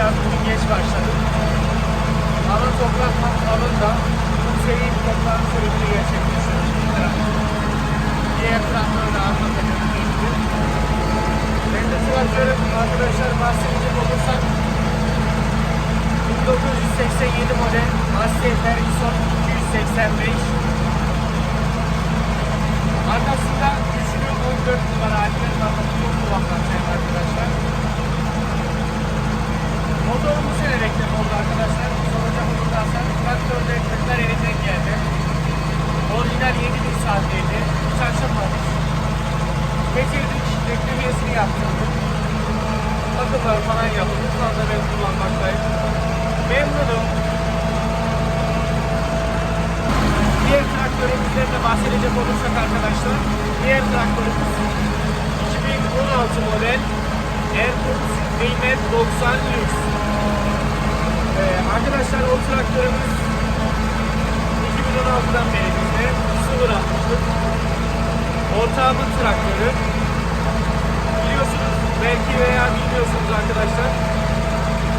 Biraz bugün geç başladık. Alın toprak alın da bu seri bir toprağın sürümünü gerçekleştirdik. Diğer traktörü de almak. Ben de traktörüm arkadaşlar bahsedecek olursam 1987 model Massey Ferguson 285 Arkasında güçlü 14 numara halinde kullanmaktayım arkadaşlar. Motoru bu sene reklam oldu arkadaşlar. Soracak olurlarsa traktörde kırklar elinden geldi. Orijinal 7000 saatteydi. Hiç açılmamış. Getirdik, reklamiyesini yaptırdık. Bakımlar falan yapıldı. Şu anda ben kullanmaktayım. Memnunum. Diğer traktörümüzden de bahsedecek olursak arkadaşlar, diğer traktörümüz 2016 model Erkut Kıymet 90 Lüks. Ee, arkadaşlar o traktörümüz 2016'dan beri bizde sıfır atmıştık. Ortağımın traktörü. Biliyorsunuz belki veya bilmiyorsunuz arkadaşlar.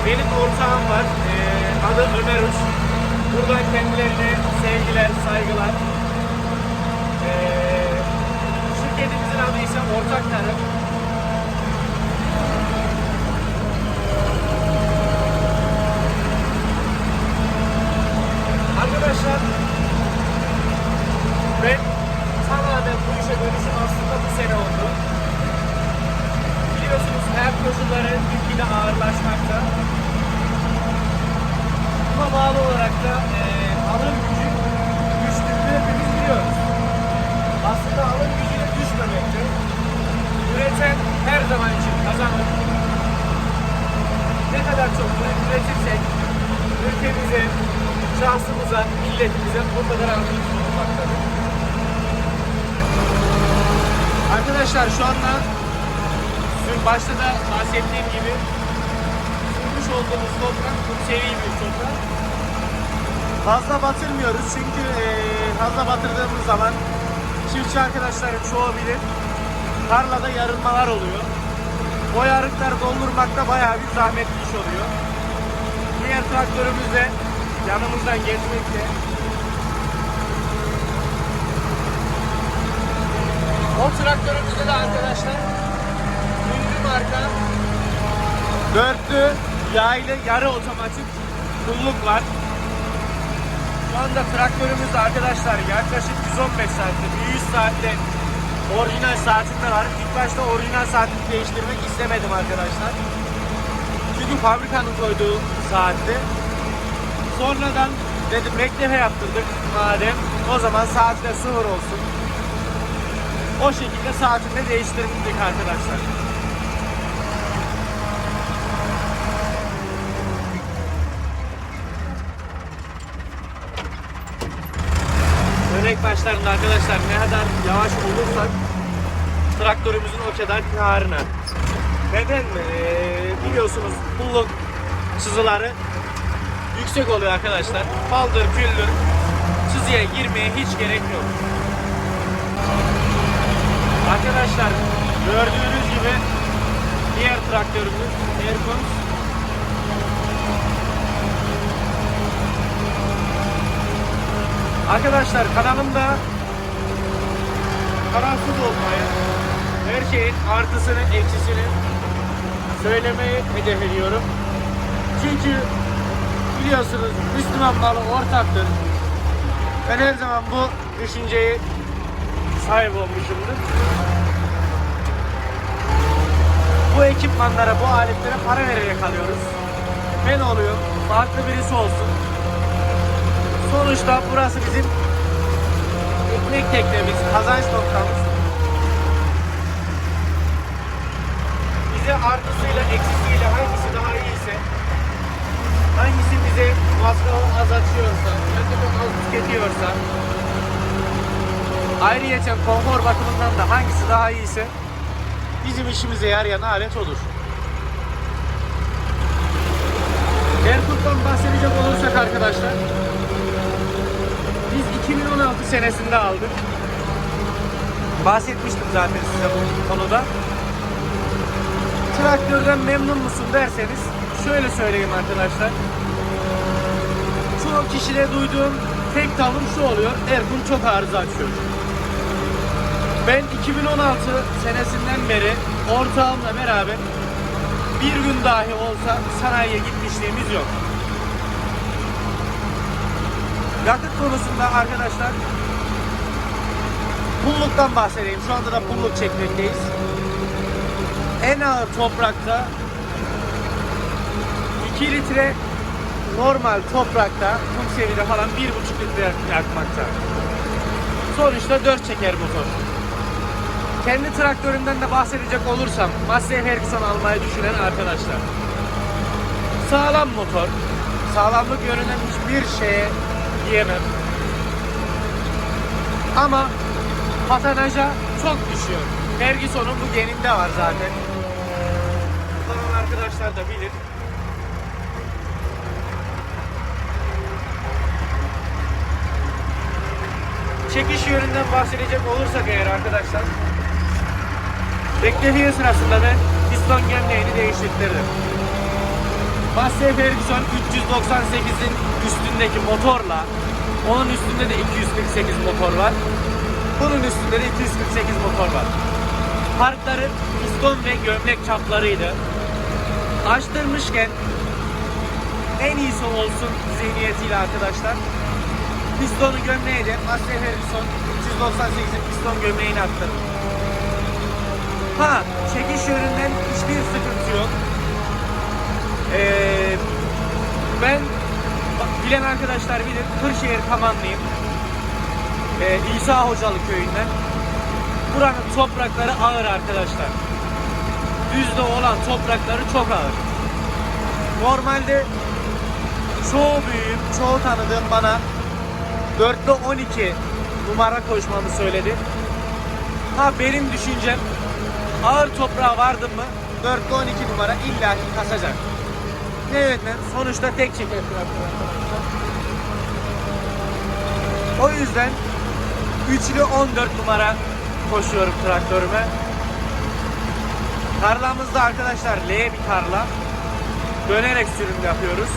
Benim ortağım var. Ee, adı Ömer Uç. Buradan kendilerine sevgiler, saygılar. Ee, şirketimizin adı ise Ortak Tarım. Arkadaşlar ben tamamen bu işe dönüşüm aslında bu sene oldu. Biliyorsunuz hayat koşulları gitgide ağırlaşmakta. Buna bağlı olarak da e, şahsımıza, milletimize o kadar anlayış. Arkadaşlar şu anda başta da bahsettiğim gibi sürmüş olduğumuz toprak çok seri bir toprak. Fazla batırmıyoruz çünkü eee, fazla batırdığımız zaman çiftçi arkadaşların çoğu bilir tarlada yarılmalar oluyor. O yarıkları doldurmakta bayağı bir zahmetli iş oluyor. Diğer traktörümüz de yanımızdan geçmekte. O traktörümüzde de arkadaşlar ünlü marka dörtlü yaylı yarı otomatik kulluk var. Şu anda traktörümüzde arkadaşlar yaklaşık 115 saatte, 100 saatte orijinal saatinde var. İlk başta orijinal saatini değiştirmek istemedim arkadaşlar. Çünkü fabrikanın koyduğu saatte. Sonradan dedim bekleme yaptırdık madem. O zaman saatte sıfır olsun. O şekilde saatini de değiştirdik arkadaşlar. Örnek başlarında arkadaşlar ne kadar yavaş olursak traktörümüzün o kadar karına. Neden mi? Ee, biliyorsunuz pulluk sızıları yüksek oluyor arkadaşlar. Paldır küldür sızıya girmeye hiç gerek yok. Arkadaşlar gördüğünüz gibi diğer traktörümüz Erkons Arkadaşlar kanalımda kararsız olmayı, her şeyin artısını, eksisini söylemeyi hedef. Çünkü biliyorsunuz Müslüman malı ortaktır. Ben her zaman bu düşünceyi sahip olmuşumdur. Bu ekipmanlara, bu aletlere para vererek alıyoruz. Ben oluyor, farklı birisi olsun. Sonuçta burası bizim ekmek teknemiz, kazanç noktamız. Bize artısıyla eksisiyle hangisi daha iyiyse, hangisi bize masrafı azaltıyorsa, yakıtı az tüketiyorsa, ayrıyeten konfor bakımından da hangisi daha iyiyse bizim işimize yarayan alet olur. Erkut'tan bahsedecek olursak arkadaşlar, biz 2016 senesinde aldık. Bahsetmiştim zaten size bu konuda. Traktörden memnun musun derseniz şöyle söyleyeyim arkadaşlar. Çoğu kişide duyduğum tek tavır şu oluyor. Erkun çok arıza açıyor. Ben 2016 senesinden beri ortağımla beraber bir gün dahi olsa sanayiye gitmişliğimiz yok. Yakıt konusunda arkadaşlar pulluktan bahsedeyim. Şu anda da pulluk çekmekteyiz. En ağır toprakta 2 litre normal toprakta kum seviyede falan 1,5 litre yakmakta. Sonuçta 4 çeker motor. Kendi traktörümden de bahsedecek olursam Massey Ferguson almayı düşünen arkadaşlar. Sağlam motor. Sağlamlık yönünden hiçbir şeye diyemem. Ama patanaja çok düşüyor. Ferguson'un bu geninde var zaten. Kullanan arkadaşlar da bilir. Çekiş yönünden bahsedecek olursak eğer arkadaşlar Beklediği sırasında ben piston gömleğini değiştirdim. Massey Ferguson 398'in üstündeki motorla onun üstünde de 248 motor var. Bunun üstünde de 248 motor var. Farkları piston ve gömlek çaplarıydı. Açtırmışken en iyisi olsun zihniyetiyle arkadaşlar. Pistonu gömleği de Massey Ferguson 398'in piston gömleğini aktardım. Ha, çekiş yönünden hiçbir sıkıntı yok. Ee, ben bilen arkadaşlar bilir Kırşehir Kamanlıyım. Ee, İsa Hocalı köyünden. Buranın toprakları ağır arkadaşlar. Düzde olan toprakları çok ağır. Normalde çoğu büyüğüm, çoğu tanıdığım bana 4'te 12 numara koşmamı söyledi. Ha benim düşüncem ağır toprağa vardın mı 4'te 12 numara illaki kasacak. Ne yönden? Sonuçta tek çeker. O yüzden üçlü 14 numara koşuyorum traktörüme. Tarlamızda arkadaşlar L bir tarla. Dönerek sürüm yapıyoruz.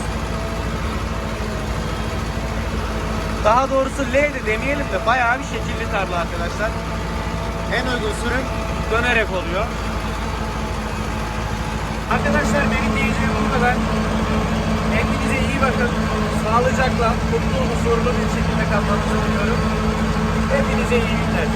Daha doğrusu L de demeyelim de bayağı bir şekilli tarla arkadaşlar. En uygun sürüm dönerek oluyor. Arkadaşlar benim diyeceğim bu kadar. Kendinize iyi bakın. Sağlıcakla, mutlu, huzurlu bir şekilde kalmanızı diliyorum. Hepinize iyi günler.